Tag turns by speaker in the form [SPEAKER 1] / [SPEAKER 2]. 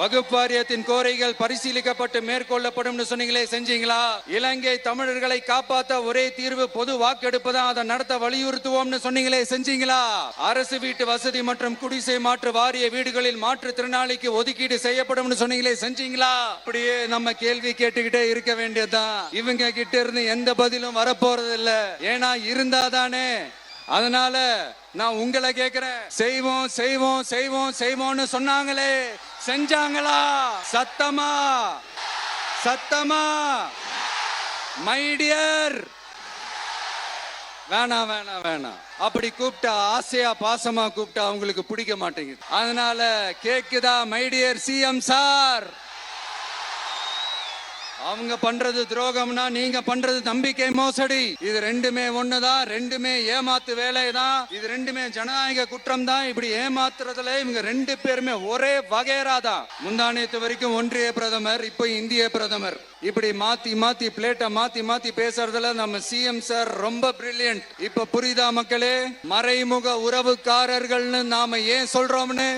[SPEAKER 1] வகுப்பாரியத்தின் கோரிக்கைகள் பரிசீலிக்கப்பட்டு மேற்கொள்ளப்படும் சொன்னீங்களே செஞ்சீங்களா? இலங்கை தமிழர்களை காப்பாத்த ஒரே தீர்வு பொது வாக்கெடுப்பு தான் அதை நடத்த வலியுறுத்துவோம்னு சொன்னீங்களே செஞ்சீங்களா? அரசு வீட்டு வசதி மற்றும் குடிசை மாற்று வாரிய வீடுகளில் மாற்றுத்திறனாளிக்கு ஒதுக்கீடு செய்யப்படும் சொன்னீங்களே செஞ்சீங்களா? அப்படியே நம்ம கேள்வி கேட்டுக்கிட்டே இருக்க வேண்டியதுதான். இவங்க கிட்ட இருந்து எந்த பதிலும் வரப்போறது இல்ல ஏன்னா இருந்தாதானே அதனால நான் உங்களை கேக்குறேன். செய்வோம் செய்வோம் செய்வோம் செய்வோம்னு சொன்னாங்களே. செஞ்சாங்களா? சத்தமா? சத்தமா? மைடியர் வேணாம் வேணாம் வேணாம். அப்படி கூப்பிட்டா ஆசையா பாசமா கூப்பிட்டா அவங்களுக்கு பிடிக்க மாட்டேங்குது. அதனால கேக்குதா மைடியர் சிஎம் சார் அவங்க பண்றது துரோகம்னா நீங்க பண்றது நம்பிக்கை மோசடி. இது ரெண்டுமே ஒண்ணுதான் ரெண்டுமே ஏமாத்து வேலை தான் இது ரெண்டுமே ஜனநாயக குற்றம் தான் இப்படி ஏமாத்துறதுல இவங்க ரெண்டு பேருமே ஒரே வகைரா தான் முந்தானியத்து வரைக்கும் ஒன்றிய பிரதமர் இப்போ இந்திய பிரதமர். இப்படி மாத்தி மாத்தி பிளேட்டை மாத்தி மாத்தி பேசுறதுல நம்ம சிஎம் சார் ரொம்ப பிரில்லியன்ட் இப்ப புரியுதா மக்களே? மறைமுக உறவுக்காரர்கள்னு நாம ஏன் சொல்றோம்னு?